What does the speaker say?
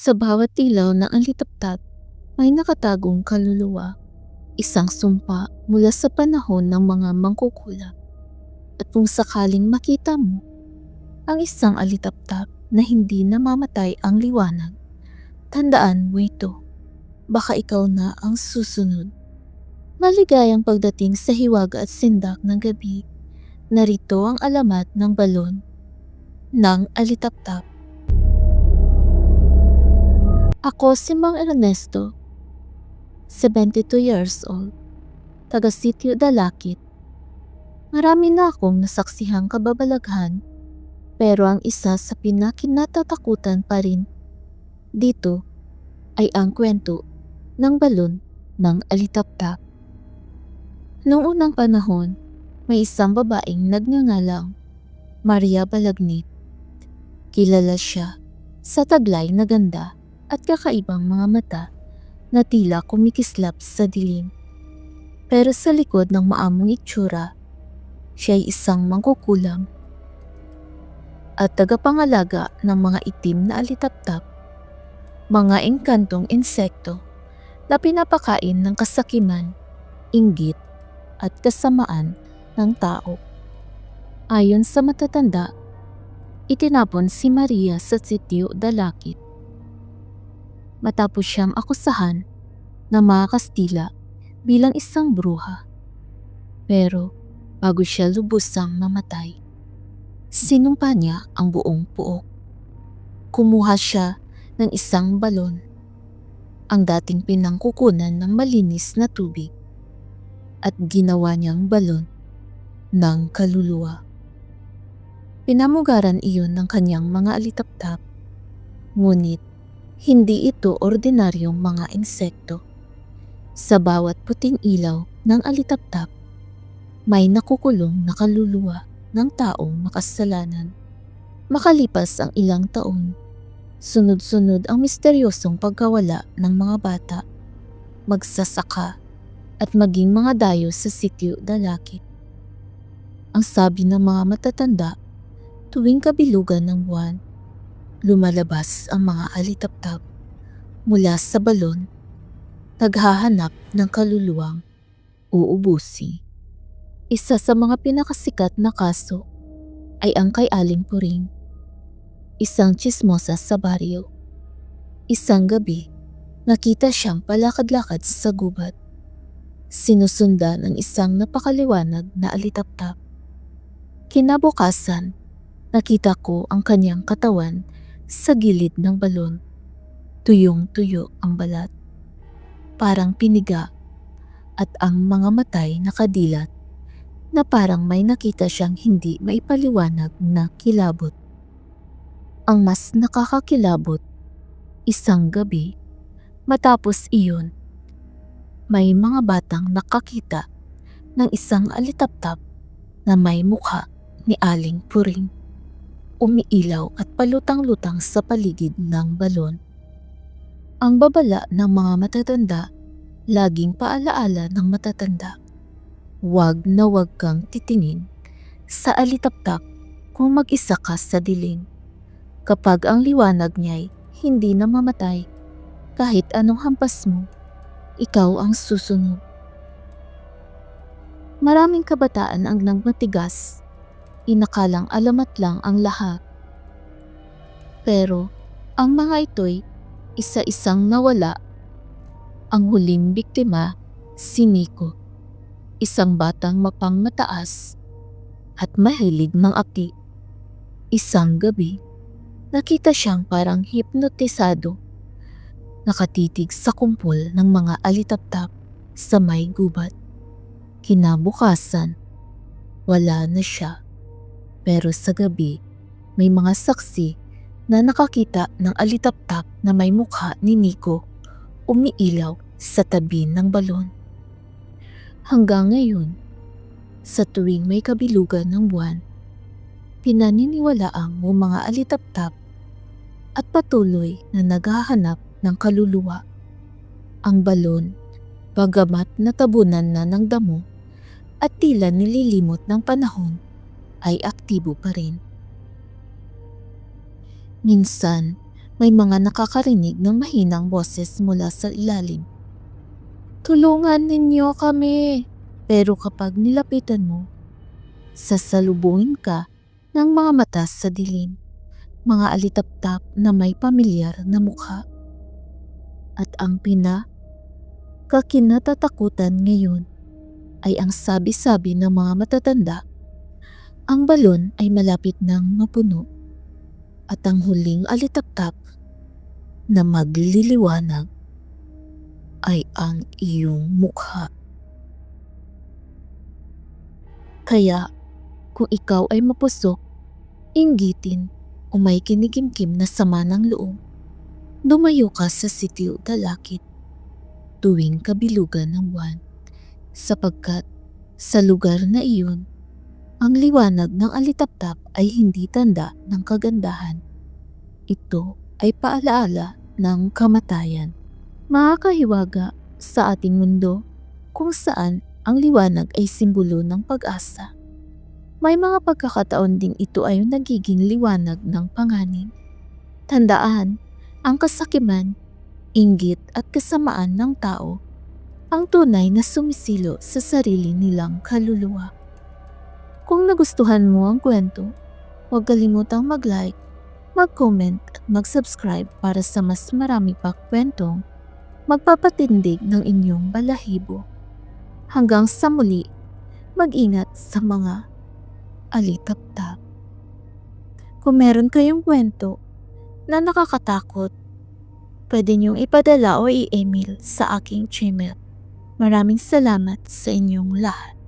Sa bawat ilaw na alitaptap, may nakatagong kaluluwa. Isang sumpa mula sa panahon ng mga mangkukulam. At kung sakaling makita mo, ang isang alitaptap na hindi namamatay ang liwanag, tandaan mo ito. Baka ikaw na ang susunod. Maligayang pagdating sa hiwaga at sindak ng gabi. Narito ang alamat ng balon ng alitaptap. Ako si Mang Ernesto, 72 years old, taga Sitio Dalakit. Marami na akong nasaksihang kababalaghan, pero ang isa sa pinakinatatakutan pa rin dito ay ang kwento ng balon ng alitaptap. Noong unang panahon, may isang babaeng nagngangalang Maria Balagnit. Kilala siya sa taglay na ganda at kakaibang mga mata na tila kumikislap sa dilim. Pero sa likod ng maamong itsura, siya ay isang mangkukulam at tagapangalaga ng mga itim na alitaptap, mga engkantong insekto na pinapakain ng kasakiman, inggit at kasamaan ng tao. Ayon sa matatanda, itinapon si Maria sa sitio Dalakit. Matapos siyang akusahan na mga Kastila bilang isang bruha. Pero bago siya lubusang mamatay, sinumpa niya ang buong puok. Kumuha siya ng isang balon, ang dating pinangkukunan ng malinis na tubig, at ginawa niyang balon ng kaluluwa. Pinamugaran iyon ng kanyang mga alitaptap, ngunit hindi ito ordinaryong mga insekto. Sa bawat puting ilaw ng alitaptap, may nakukulong na kaluluwa ng taong makasalanan. Makalipas ang ilang taon, sunod-sunod ang misteryosong pagkawala ng mga bata, magsasaka at maging mga dayo sa sityo Dalakit. Ang sabi ng mga matatanda, tuwing kabilugan ng buwan, lumalabas ang mga alitaptap mula sa balon, naghahanap ng kaluluwang uubusi. Isa sa mga pinakasikat na kaso ay ang kay Aling Puring, isang chismosa sa baryo. Isang gabi, nakita siyang palakad-lakad sa gubat. Sinusundan ng isang napakaliwanag na alitaptap. Kinabukasan, nakita ko ang kanyang katawan sa gilid ng balon. Tuyong-tuyo ang balat. Parang piniga at ang mga matay nakadilat na parang may nakita siyang hindi maipaliwanag na kilabot. Ang mas nakakakilabot, isang gabi, matapos iyon, may mga batang nakakita ng isang alitaptap na may mukha ni Aling Puring. Umiilaw at palutang-lutang sa paligid ng balon. Ang babala ng mga matatanda, laging paalaala ng matatanda Huwag na huwag kang titingin sa alitaptap kung mag-isa ka sa dilim. Kapag ang liwanag niya'y hindi na mamatay, kahit anong hampas mo, ikaw ang susunod. Maraming kabataan ang nagmatigas, inakalang alamat lang ang lahat. Pero ang mga ito'y isa-isang nawala. Ang huling biktima, si Nico isang batang mapang mataas at mahilig ng aki. Isang gabi, nakita siyang parang hipnotisado, nakatitig sa kumpol ng mga alitaptap sa may gubat. Kinabukasan, wala na siya. Pero sa gabi, may mga saksi na nakakita ng alitaptap na may mukha ni Nico umiilaw sa tabi ng balon. Hanggang ngayon, sa tuwing may kabilugan ng buwan, pinaniniwala ang mga alitaptap at patuloy na naghahanap ng kaluluwa. Ang balon, bagamat natabunan na ng damo at tila nililimot ng panahon, ay aktibo pa rin. Minsan, May mga nakakarinig ng mahinang boses mula sa ilalim. Tulungan ninyo kami! Pero kapag nilapitan mo, sasalubungin ka ng mga mata sa dilim, mga alitaptap na may pamilyar na mukha. At ang pina kakinatatakutan ngayon ay ang sabi-sabi ng mga matatanda. Ang balon ay malapit ng mapuno at ang huling alitaptap na magliliwanag ay ang iyong mukha. Kaya kung ikaw ay mapusok, inggitin o may kinigimkim na sama ng loob, dumayo ka sa sitiw dalakit tuwing kabilugan ng buwan sapagkat sa lugar na iyon, ang liwanag ng alitaptap ay hindi tanda ng kagandahan. Ito ay paalaala ng kamatayan. Mga kahiwaga sa ating mundo kung saan ang liwanag ay simbolo ng pag-asa. May mga pagkakataon ding ito ay nagiging liwanag ng panganib. Tandaan, ang kasakiman, inggit at kasamaan ng tao ang tunay na sumisilo sa sarili nilang kaluluwa. Kung nagustuhan mo ang kwento, huwag kalimutang mag-like, mag-comment at mag-subscribe para sa mas marami pa kwentong magpapatindig ng inyong balahibo. Hanggang sa muli, mag-ingat sa mga alitap-tap. Kung meron kayong kwento na nakakatakot, pwede niyong ipadala o i-email sa aking Gmail. Maraming salamat sa inyong lahat.